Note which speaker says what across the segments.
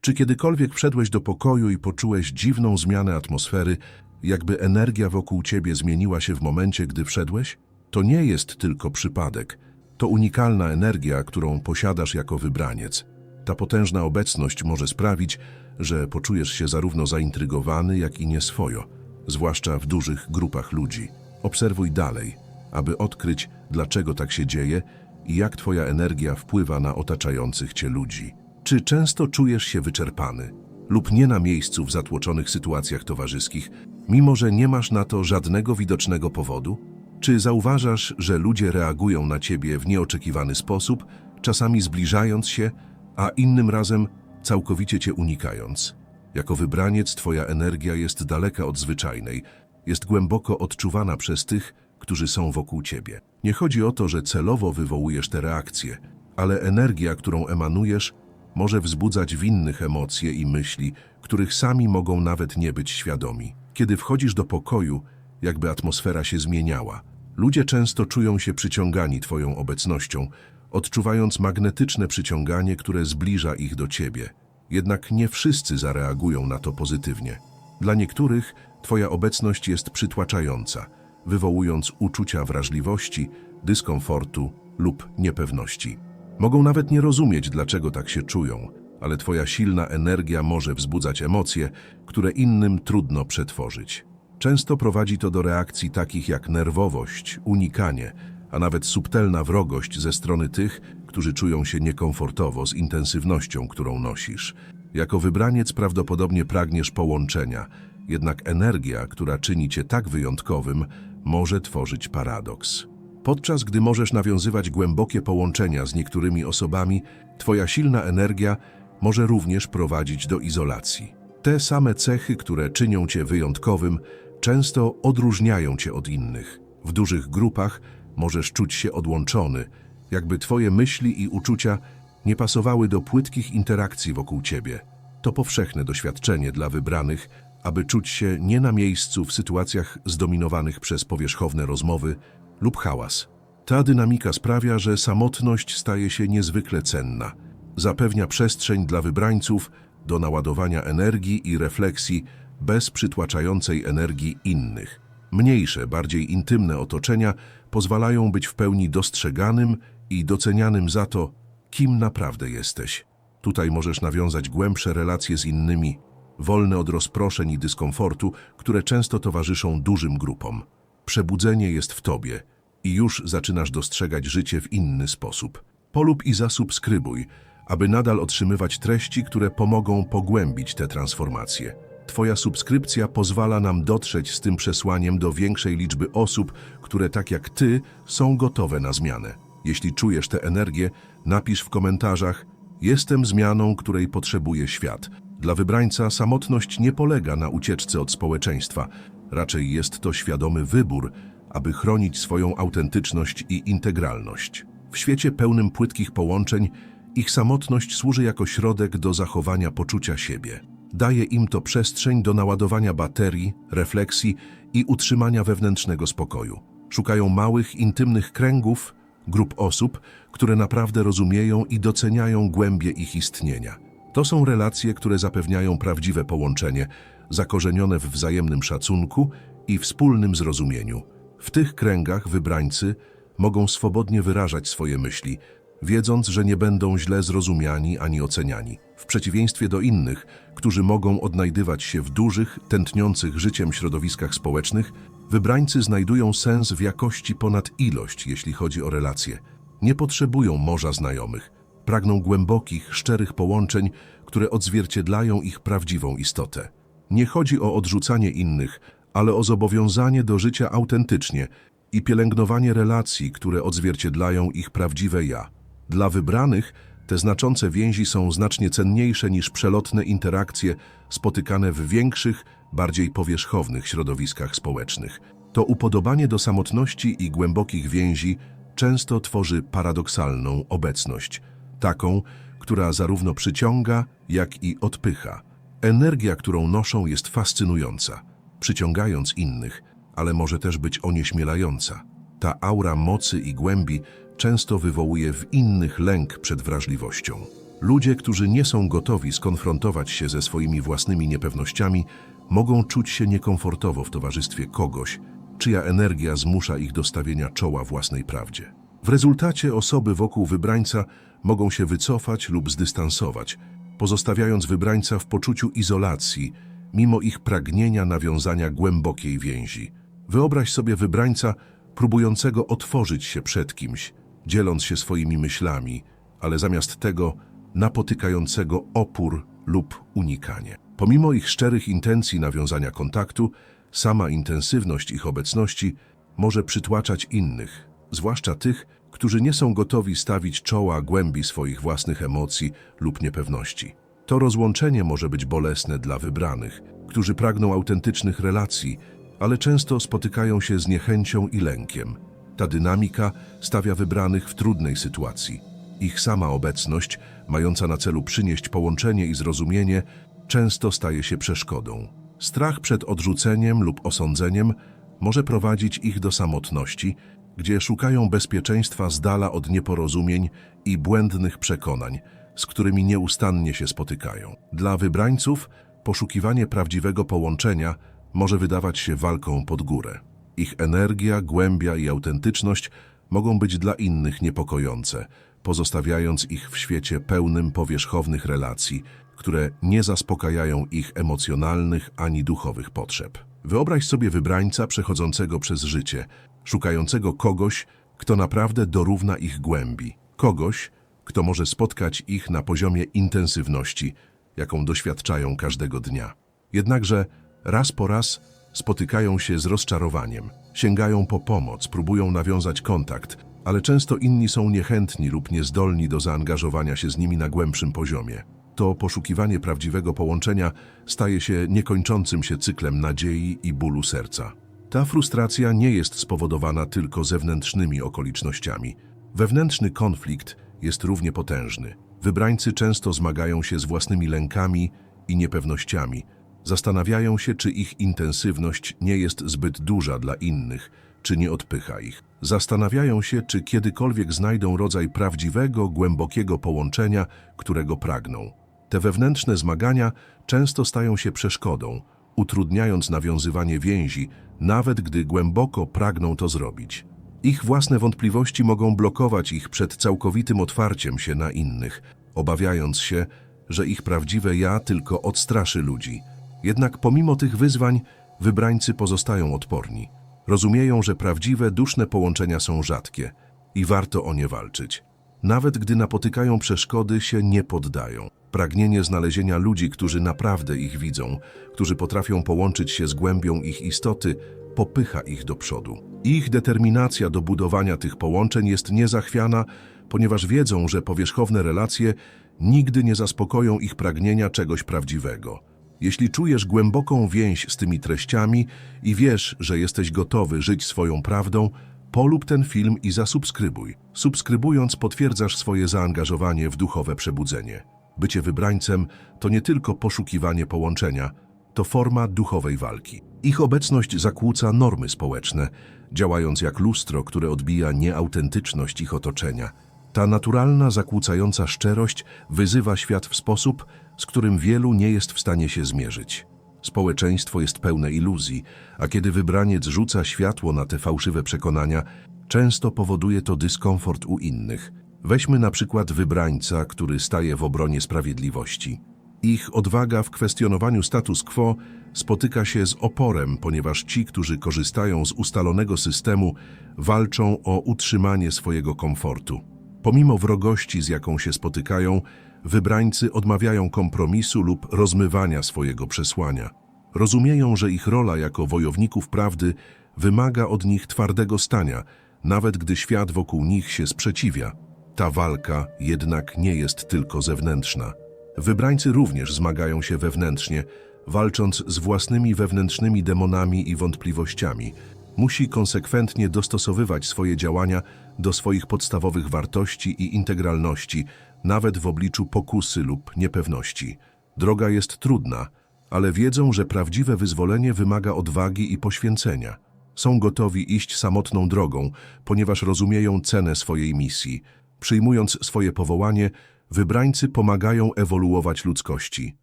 Speaker 1: Czy kiedykolwiek wszedłeś do pokoju i poczułeś dziwną zmianę atmosfery, jakby energia wokół ciebie zmieniła się w momencie, gdy wszedłeś? To nie jest tylko przypadek. To unikalna energia, którą posiadasz jako wybraniec. Ta potężna obecność może sprawić, że poczujesz się zarówno zaintrygowany, jak i nieswojo, zwłaszcza w dużych grupach ludzi. Obserwuj dalej, aby odkryć, dlaczego tak się dzieje i jak twoja energia wpływa na otaczających cię ludzi. Czy często czujesz się wyczerpany lub nie na miejscu w zatłoczonych sytuacjach towarzyskich, mimo że nie masz na to żadnego widocznego powodu? Czy zauważasz, że ludzie reagują na ciebie w nieoczekiwany sposób, czasami zbliżając się, a innym razem całkowicie cię unikając? Jako wybraniec twoja energia jest daleka od zwyczajnej, jest głęboko odczuwana przez tych, którzy są wokół ciebie. Nie chodzi o to, że celowo wywołujesz te reakcje, ale energia, którą emanujesz, może wzbudzać w innych emocje i myśli, których sami mogą nawet nie być świadomi. Kiedy wchodzisz do pokoju, jakby atmosfera się zmieniała. Ludzie często czują się przyciągani Twoją obecnością, odczuwając magnetyczne przyciąganie, które zbliża ich do Ciebie. Jednak nie wszyscy zareagują na to pozytywnie. Dla niektórych Twoja obecność jest przytłaczająca, wywołując uczucia wrażliwości, dyskomfortu lub niepewności. Mogą nawet nie rozumieć, dlaczego tak się czują, ale Twoja silna energia może wzbudzać emocje, które innym trudno przetworzyć. Często prowadzi to do reakcji takich jak nerwowość, unikanie, a nawet subtelna wrogość ze strony tych, którzy czują się niekomfortowo z intensywnością, którą nosisz. Jako wybraniec prawdopodobnie pragniesz połączenia, jednak energia, która czyni cię tak wyjątkowym, może tworzyć paradoks. Podczas gdy możesz nawiązywać głębokie połączenia z niektórymi osobami, twoja silna energia może również prowadzić do izolacji. Te same cechy, które czynią cię wyjątkowym, często odróżniają cię od innych. W dużych grupach możesz czuć się odłączony, jakby twoje myśli i uczucia nie pasowały do płytkich interakcji wokół ciebie. To powszechne doświadczenie dla wybranych, aby czuć się nie na miejscu w sytuacjach zdominowanych przez powierzchowne rozmowy lub hałas. Ta dynamika sprawia, że samotność staje się niezwykle cenna. Zapewnia przestrzeń dla wybrańców do naładowania energii i refleksji bez przytłaczającej energii innych. Mniejsze, bardziej intymne otoczenia pozwalają być w pełni dostrzeganym i docenianym za to, kim naprawdę jesteś. Tutaj możesz nawiązać głębsze relacje z innymi, wolne od rozproszeń i dyskomfortu, które często towarzyszą dużym grupom. Przebudzenie jest w tobie i już zaczynasz dostrzegać życie w inny sposób. Polub i zasubskrybuj, aby nadal otrzymywać treści, które pomogą pogłębić te transformacje. Twoja subskrypcja pozwala nam dotrzeć z tym przesłaniem do większej liczby osób, które tak jak Ty są gotowe na zmianę. Jeśli czujesz tę energię, napisz w komentarzach Jestem zmianą, której potrzebuje świat. Dla wybrańca samotność nie polega na ucieczce od społeczeństwa. Raczej jest to świadomy wybór, aby chronić swoją autentyczność i integralność. W świecie pełnym płytkich połączeń ich samotność służy jako środek do zachowania poczucia siebie. Daje im to przestrzeń do naładowania baterii, refleksji i utrzymania wewnętrznego spokoju. Szukają małych, intymnych kręgów, grup osób, które naprawdę rozumieją i doceniają głębie ich istnienia. To są relacje, które zapewniają prawdziwe połączenie, zakorzenione w wzajemnym szacunku i wspólnym zrozumieniu. W tych kręgach wybrańcy mogą swobodnie wyrażać swoje myśli, wiedząc, że nie będą źle zrozumiani ani oceniani. W przeciwieństwie do innych, którzy mogą odnajdywać się w dużych, tętniących życiem środowiskach społecznych, wybrańcy znajdują sens w jakości ponad ilość, jeśli chodzi o relacje. Nie potrzebują morza znajomych, pragną głębokich, szczerych połączeń, które odzwierciedlają ich prawdziwą istotę. Nie chodzi o odrzucanie innych, ale o zobowiązanie do życia autentycznie i pielęgnowanie relacji, które odzwierciedlają ich prawdziwe ja. Dla wybranych te znaczące więzi są znacznie cenniejsze niż przelotne interakcje spotykane w większych, bardziej powierzchownych środowiskach społecznych. To upodobanie do samotności i głębokich więzi często tworzy paradoksalną obecność, taką, która zarówno przyciąga, jak i odpycha. Energia, którą noszą, jest fascynująca, przyciągając innych, ale może też być onieśmielająca. Ta aura mocy i głębi często wywołuje w innych lęk przed wrażliwością. Ludzie, którzy nie są gotowi skonfrontować się ze swoimi własnymi niepewnościami, mogą czuć się niekomfortowo w towarzystwie kogoś, czyja energia zmusza ich do stawienia czoła własnej prawdzie. W rezultacie osoby wokół wybrańca mogą się wycofać lub zdystansować, pozostawiając wybrańca w poczuciu izolacji, mimo ich pragnienia nawiązania głębokiej więzi. Wyobraź sobie wybrańca próbującego otworzyć się przed kimś, dzieląc się swoimi myślami, ale zamiast tego napotykającego opór lub unikanie. Pomimo ich szczerych intencji nawiązania kontaktu, sama intensywność ich obecności może przytłaczać innych, zwłaszcza tych, którzy nie są gotowi stawić czoła głębi swoich własnych emocji lub niepewności. To rozłączenie może być bolesne dla wybranych, którzy pragną autentycznych relacji, ale często spotykają się z niechęcią i lękiem. Ta dynamika stawia wybranych w trudnej sytuacji. Ich sama obecność, mająca na celu przynieść połączenie i zrozumienie, często staje się przeszkodą. Strach przed odrzuceniem lub osądzeniem może prowadzić ich do samotności, gdzie szukają bezpieczeństwa z dala od nieporozumień i błędnych przekonań, z którymi nieustannie się spotykają. Dla wybrańców poszukiwanie prawdziwego połączenia może wydawać się walką pod górę. Ich energia, głębia i autentyczność mogą być dla innych niepokojące, pozostawiając ich w świecie pełnym powierzchownych relacji, które nie zaspokajają ich emocjonalnych ani duchowych potrzeb. Wyobraź sobie wybrańca przechodzącego przez życie, szukającego kogoś, kto naprawdę dorówna ich głębi, kogoś, kto może spotkać ich na poziomie intensywności, jaką doświadczają każdego dnia. Jednakże raz po raz spotykają się z rozczarowaniem, sięgają po pomoc, próbują nawiązać kontakt, ale często inni są niechętni lub niezdolni do zaangażowania się z nimi na głębszym poziomie. To poszukiwanie prawdziwego połączenia staje się niekończącym się cyklem nadziei i bólu serca. Ta frustracja nie jest spowodowana tylko zewnętrznymi okolicznościami. Wewnętrzny konflikt jest równie potężny. Wybrańcy często zmagają się z własnymi lękami i niepewnościami. Zastanawiają się, czy ich intensywność nie jest zbyt duża dla innych, czy nie odpycha ich. Zastanawiają się, czy kiedykolwiek znajdą rodzaj prawdziwego, głębokiego połączenia, którego pragną. Te wewnętrzne zmagania często stają się przeszkodą, utrudniając nawiązywanie więzi, nawet gdy głęboko pragną to zrobić. Ich własne wątpliwości mogą blokować ich przed całkowitym otwarciem się na innych, obawiając się, że ich prawdziwe ja tylko odstraszy ludzi. Jednak pomimo tych wyzwań, wybrańcy pozostają odporni. Rozumieją, że prawdziwe, duszne połączenia są rzadkie i warto o nie walczyć. Nawet gdy napotykają przeszkody, się nie poddają. Pragnienie znalezienia ludzi, którzy naprawdę ich widzą, którzy potrafią połączyć się z głębią ich istoty, popycha ich do przodu. Ich determinacja do budowania tych połączeń jest niezachwiana, ponieważ wiedzą, że powierzchowne relacje nigdy nie zaspokoją ich pragnienia czegoś prawdziwego. Jeśli czujesz głęboką więź z tymi treściami i wiesz, że jesteś gotowy żyć swoją prawdą, polub ten film i zasubskrybuj. Subskrybując potwierdzasz swoje zaangażowanie w duchowe przebudzenie. Bycie wybrańcem to nie tylko poszukiwanie połączenia, to forma duchowej walki. Ich obecność zakłóca normy społeczne, działając jak lustro, które odbija nieautentyczność ich otoczenia. Ta naturalna, zakłócająca szczerość wyzywa świat w sposób, z którym wielu nie jest w stanie się zmierzyć. Społeczeństwo jest pełne iluzji, a kiedy wybraniec rzuca światło na te fałszywe przekonania, często powoduje to dyskomfort u innych. Weźmy na przykład wybrańca, który staje w obronie sprawiedliwości. Ich odwaga w kwestionowaniu status quo spotyka się z oporem, ponieważ ci, którzy korzystają z ustalonego systemu, walczą o utrzymanie swojego komfortu. Pomimo wrogości, z jaką się spotykają, wybrańcy odmawiają kompromisu lub rozmywania swojego przesłania. Rozumieją, że ich rola jako wojowników prawdy wymaga od nich twardego stania, nawet gdy świat wokół nich się sprzeciwia. Ta walka jednak nie jest tylko zewnętrzna. Wybrańcy również zmagają się wewnętrznie, walcząc z własnymi wewnętrznymi demonami i wątpliwościami. Musi konsekwentnie dostosowywać swoje działania do swoich podstawowych wartości i integralności, nawet w obliczu pokusy lub niepewności. Droga jest trudna, ale wiedzą, że prawdziwe wyzwolenie wymaga odwagi i poświęcenia. Są gotowi iść samotną drogą, ponieważ rozumieją cenę swojej misji. Przyjmując swoje powołanie, Wybrańcy pomagają ewoluować ludzkości.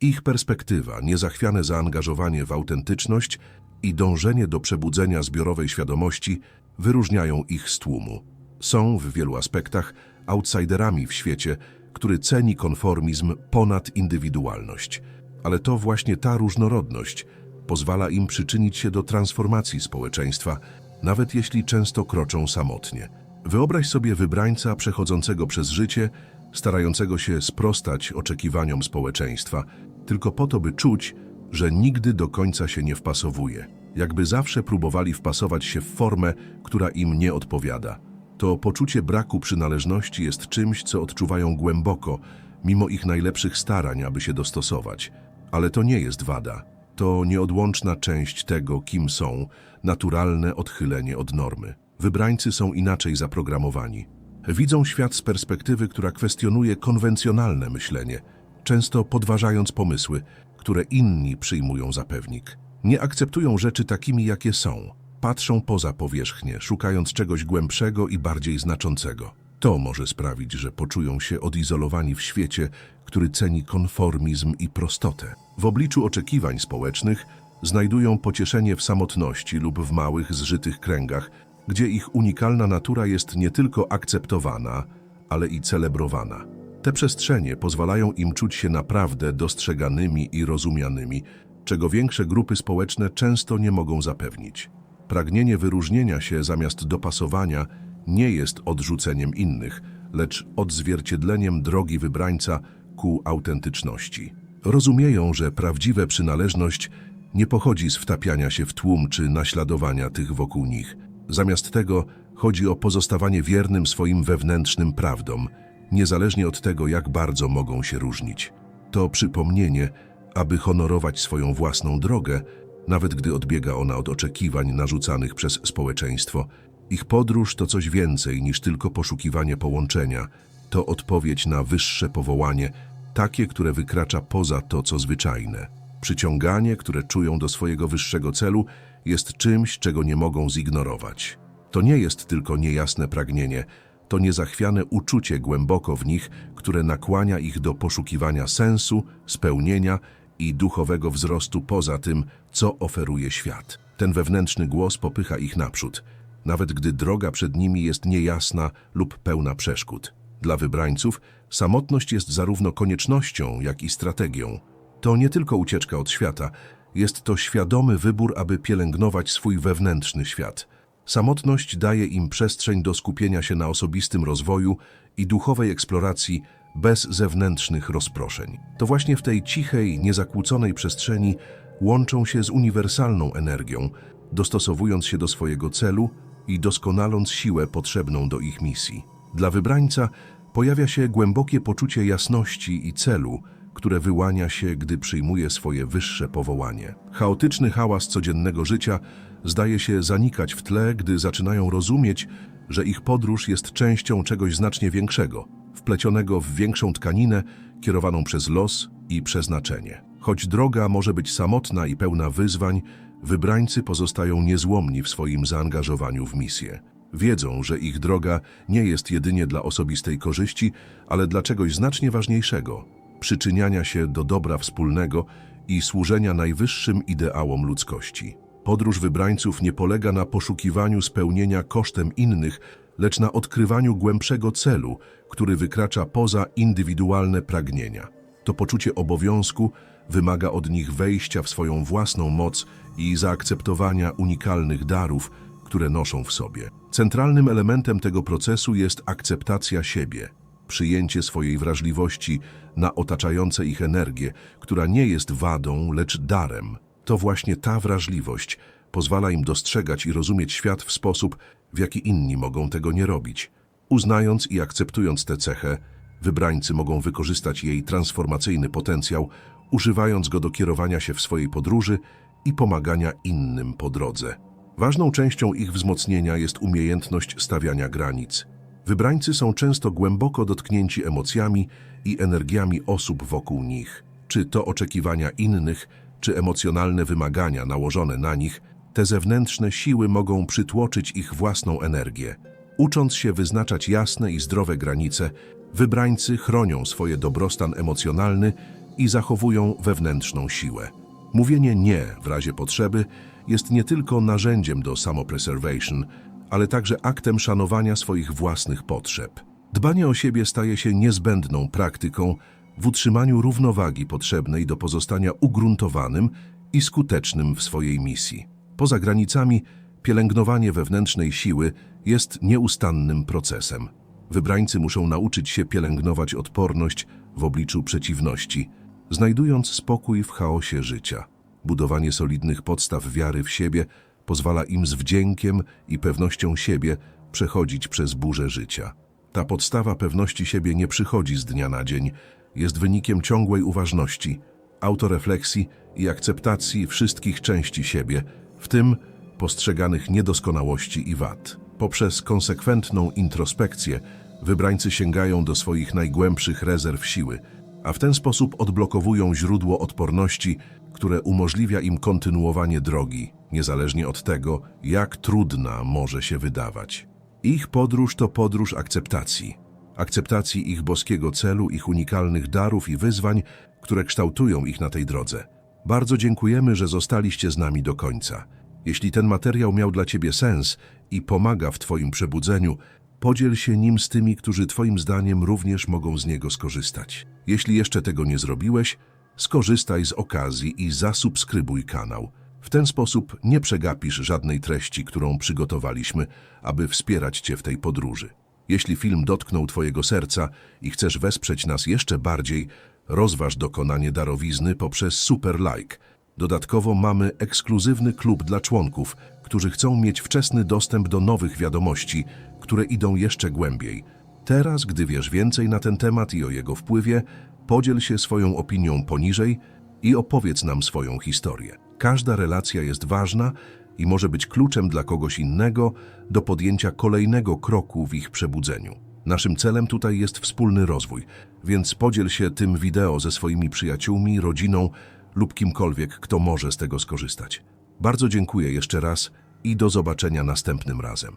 Speaker 1: Ich perspektywa, niezachwiane zaangażowanie w autentyczność i dążenie do przebudzenia zbiorowej świadomości wyróżniają ich z tłumu. Są w wielu aspektach outsiderami w świecie, który ceni konformizm ponad indywidualność. Ale to właśnie ta różnorodność pozwala im przyczynić się do transformacji społeczeństwa, nawet jeśli często kroczą samotnie. Wyobraź sobie wybrańca przechodzącego przez życie, starającego się sprostać oczekiwaniom społeczeństwa, tylko po to, by czuć, że nigdy do końca się nie wpasowuje. Jakby zawsze próbowali wpasować się w formę, która im nie odpowiada. To poczucie braku przynależności jest czymś, co odczuwają głęboko, mimo ich najlepszych starań, aby się dostosować. Ale to nie jest wada. To nieodłączna część tego, kim są, naturalne odchylenie od normy. Wybrańcy są inaczej zaprogramowani. Widzą świat z perspektywy, która kwestionuje konwencjonalne myślenie, często podważając pomysły, które inni przyjmują za pewnik. Nie akceptują rzeczy takimi, jakie są. Patrzą poza powierzchnię, szukając czegoś głębszego i bardziej znaczącego. To może sprawić, że poczują się odizolowani w świecie, który ceni konformizm i prostotę. W obliczu oczekiwań społecznych znajdują pocieszenie w samotności lub w małych, zżytych kręgach, gdzie ich unikalna natura jest nie tylko akceptowana, ale i celebrowana. Te przestrzenie pozwalają im czuć się naprawdę dostrzeganymi i rozumianymi, czego większe grupy społeczne często nie mogą zapewnić. Pragnienie wyróżnienia się zamiast dopasowania nie jest odrzuceniem innych, lecz odzwierciedleniem drogi wybrańca ku autentyczności. Rozumieją, że prawdziwa przynależność nie pochodzi z wtapiania się w tłum czy naśladowania tych wokół nich. Zamiast tego chodzi o pozostawanie wiernym swoim wewnętrznym prawdom, niezależnie od tego, jak bardzo mogą się różnić. To przypomnienie, aby honorować swoją własną drogę, nawet gdy odbiega ona od oczekiwań narzucanych przez społeczeństwo. Ich podróż to coś więcej niż tylko poszukiwanie połączenia. To odpowiedź na wyższe powołanie, takie, które wykracza poza to, co zwyczajne. Przyciąganie, które czują do swojego wyższego celu, jest czymś, czego nie mogą zignorować. To nie jest tylko niejasne pragnienie, to niezachwiane uczucie głęboko w nich, które nakłania ich do poszukiwania sensu, spełnienia i duchowego wzrostu poza tym, co oferuje świat. Ten wewnętrzny głos popycha ich naprzód, nawet gdy droga przed nimi jest niejasna lub pełna przeszkód. Dla wybrańców samotność jest zarówno koniecznością, jak i strategią. To nie tylko ucieczka od świata, jest to świadomy wybór, aby pielęgnować swój wewnętrzny świat. Samotność daje im przestrzeń do skupienia się na osobistym rozwoju i duchowej eksploracji bez zewnętrznych rozproszeń. To właśnie w tej cichej, niezakłóconej przestrzeni łączą się z uniwersalną energią, dostosowując się do swojego celu i doskonaląc siłę potrzebną do ich misji. Dla wybrańca pojawia się głębokie poczucie jasności i celu, które wyłania się, gdy przyjmuje swoje wyższe powołanie. Chaotyczny hałas codziennego życia zdaje się zanikać w tle, gdy zaczynają rozumieć, że ich podróż jest częścią czegoś znacznie większego, wplecionego w większą tkaninę, kierowaną przez los i przeznaczenie. Choć droga może być samotna i pełna wyzwań, wybrańcy pozostają niezłomni w swoim zaangażowaniu w misję. Wiedzą, że ich droga nie jest jedynie dla osobistej korzyści, ale dla czegoś znacznie ważniejszego przyczyniania się do dobra wspólnego i służenia najwyższym ideałom ludzkości. Podróż wybrańców nie polega na poszukiwaniu spełnienia kosztem innych, lecz na odkrywaniu głębszego celu, który wykracza poza indywidualne pragnienia. To poczucie obowiązku wymaga od nich wejścia w swoją własną moc i zaakceptowania unikalnych darów, które noszą w sobie. Centralnym elementem tego procesu jest akceptacja siebie, przyjęcie swojej wrażliwości na otaczające ich energię, która nie jest wadą, lecz darem. To właśnie ta wrażliwość pozwala im dostrzegać i rozumieć świat w sposób, w jaki inni mogą tego nie robić. Uznając i akceptując tę cechę, wybrańcy mogą wykorzystać jej transformacyjny potencjał, używając go do kierowania się w swojej podróży i pomagania innym po drodze. Ważną częścią ich wzmocnienia jest umiejętność stawiania granic. Wybrańcy są często głęboko dotknięci emocjami i energiami osób wokół nich. Czy to oczekiwania innych, czy emocjonalne wymagania nałożone na nich, te zewnętrzne siły mogą przytłoczyć ich własną energię. Ucząc się wyznaczać jasne i zdrowe granice, Wybrańcy chronią swoje dobrostan emocjonalny i zachowują wewnętrzną siłę. Mówienie nie w razie potrzeby jest nie tylko narzędziem do samopreservation, ale także aktem szanowania swoich własnych potrzeb. Dbanie o siebie staje się niezbędną praktyką w utrzymaniu równowagi potrzebnej do pozostania ugruntowanym i skutecznym w swojej misji. Poza granicami, pielęgnowanie wewnętrznej siły jest nieustannym procesem. Wybrańcy muszą nauczyć się pielęgnować odporność w obliczu przeciwności, znajdując spokój w chaosie życia. Budowanie solidnych podstaw wiary w siebie pozwala im z wdziękiem i pewnością siebie przechodzić przez burzę życia. Ta podstawa pewności siebie nie przychodzi z dnia na dzień, jest wynikiem ciągłej uważności, autorefleksji i akceptacji wszystkich części siebie, w tym postrzeganych niedoskonałości i wad. Poprzez konsekwentną introspekcję wybrańcy sięgają do swoich najgłębszych rezerw siły, a w ten sposób odblokowują źródło odporności, które umożliwia im kontynuowanie drogi, niezależnie od tego, jak trudna może się wydawać. Ich podróż to podróż akceptacji. Akceptacji ich boskiego celu, ich unikalnych darów i wyzwań, które kształtują ich na tej drodze. Bardzo dziękujemy, że zostaliście z nami do końca. Jeśli ten materiał miał dla Ciebie sens i pomaga w Twoim przebudzeniu, podziel się nim z tymi, którzy Twoim zdaniem również mogą z niego skorzystać. Jeśli jeszcze tego nie zrobiłeś, skorzystaj z okazji i zasubskrybuj kanał. W ten sposób nie przegapisz żadnej treści, którą przygotowaliśmy, aby wspierać Cię w tej podróży. Jeśli film dotknął Twojego serca i chcesz wesprzeć nas jeszcze bardziej, rozważ dokonanie darowizny poprzez super like. Dodatkowo mamy ekskluzywny klub dla członków, którzy chcą mieć wczesny dostęp do nowych wiadomości, które idą jeszcze głębiej. Teraz, gdy wiesz więcej na ten temat i o jego wpływie, podziel się swoją opinią poniżej i opowiedz nam swoją historię. Każda relacja jest ważna i może być kluczem dla kogoś innego do podjęcia kolejnego kroku w ich przebudzeniu. Naszym celem tutaj jest wspólny rozwój, więc podziel się tym wideo ze swoimi przyjaciółmi, rodziną lub kimkolwiek, kto może z tego skorzystać. Bardzo dziękuję jeszcze raz i do zobaczenia następnym razem.